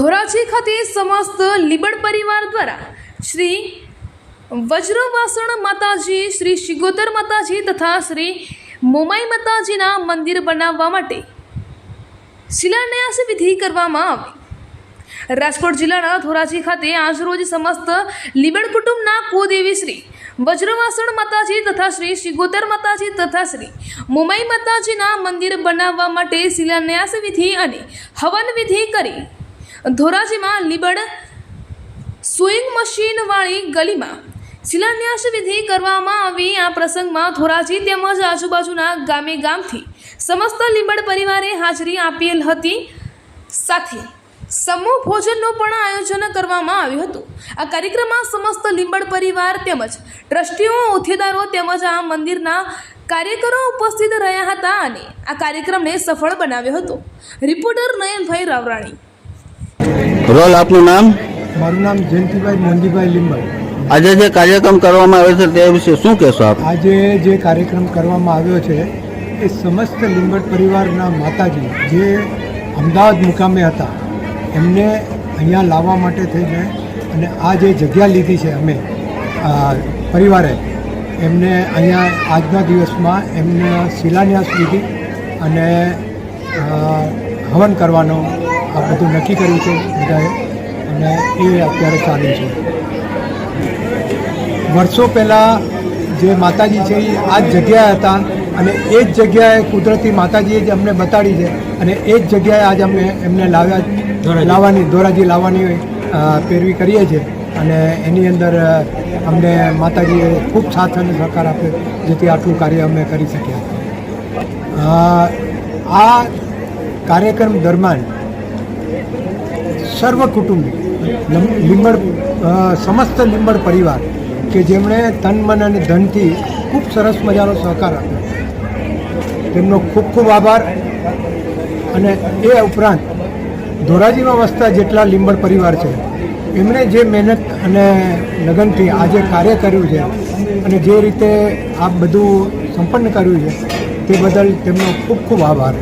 ધોરાજી ખાતે સમસ્ત લીબડ પરિવાર દ્વારા શ્રી વજ્રવાસણ માતાજી, શ્રી શિગોતર માતાજી તથા શ્રી મોમાઈ માતાજીના મંદિર બનાવવા માટે શિલાન્યાસ વિધિ કરવામાં આવી. રાજકોટ જિલ્લાના ધોરાજી ખાતે આજરોજ સમસ્ત લીબડ કુટુંબના કુદેવી શ્રી વજ્રવાસણ માતાજી તથા શ્રી શિગોતર માતાજી તથા શ્રી મુંબઈ માતાજીના મંદિર બનાવવા માટે શિલાન્યાસ વિધિ અને હવન વિધિ કરી ધોરાજીમાં લીબડ સુઈંગ મશીનવાળી ગલીમાં શિલાન્યાસ વિધિ કરવામાં આવી. આ પ્રસંગમાં ધોરાજી તેમજ આજુબાજુના ગામે ગામથી સમસ્ત લીંબડ પરિવારે હાજરી આપેલ હતી. સાથે સમૂહ ભોજનનું પણ આયોજન કરવામાં આવ્યું હતું. આ કાર્યક્રમમાં સમસ્ત લીંબડ પરિવાર તેમજ ટ્રસ્ટીઓ હોદ્દેદારો તેમજ આ મંદિરના કાર્યકરો ઉપસ્થિત રહ્યા હતા અને આ કાર્યક્રમને સફળ બનાવ્યો હતો. રિપોર્ટર નયનભાઈ રાવરાણી. રોલ આપનું નામ? મારું નામ જયંતિભાઈ મોંજીભાઈ લીંબડ આજે જે કાર્યક્રમ કરવામાં આવ્યો છે તે વિશે શું કહેશો આપ? આજે જે કાર્યક્રમ કરવામાં આવ્યો છે એ સમસ્ત લીંબડ પરિવારના માતાજી જે અમદાવાદ મુકામે હતા એમને અહીંયા લાવવા માટે થઈને અને આ જે જગ્યા લીધી છે અમે પરિવારે એમને અહીંયા આજના દિવસમાં એમને શિલાન્યાસ લીધી અને હવન કરવાનો આ બધું નક્કી કર્યું છે બધાએ. અને એ અત્યારે ચાલુ છે. વર્ષો પહેલાં જે માતાજી છે એ આ જ જગ્યાએ હતા અને એ જ જગ્યાએ કુદરતી માતાજીએ જ અમને બતાડી છે અને એ જ જગ્યાએ આજ અમે એમને લાવ્યા લાવવાની ધોરાજી લાવવાની પેરવી કરીએ છીએ. અને એની અંદર અમને માતાજીએ ખૂબ સાથ અને સહકાર આપ્યો જેથી આટલું કાર્ય અમે કરી શક્યા. આ કાર્યક્રમ દરમિયાન સર્વ કુટુંબી લીંબડ સમસ્ત લીંબડ પરિવાર કે જેમણે તન, મન અને ધનથી ખૂબ સરસ મજાનો સહકાર આપ્યો. તેમનો ખૂબ ખૂબ આભાર અને એ ઉપરાંત ધોરાજીમાં વસતા જેટલા લીંબડ પરિવાર છે, એમણે જે મહેનત અને લગનથી આ જે કાર્ય કર્યું છે અને જે રીતે આ બધું સંપન્ન કર્યું છે, તે બદલ તેમનો ખૂબ ખૂબ આભાર.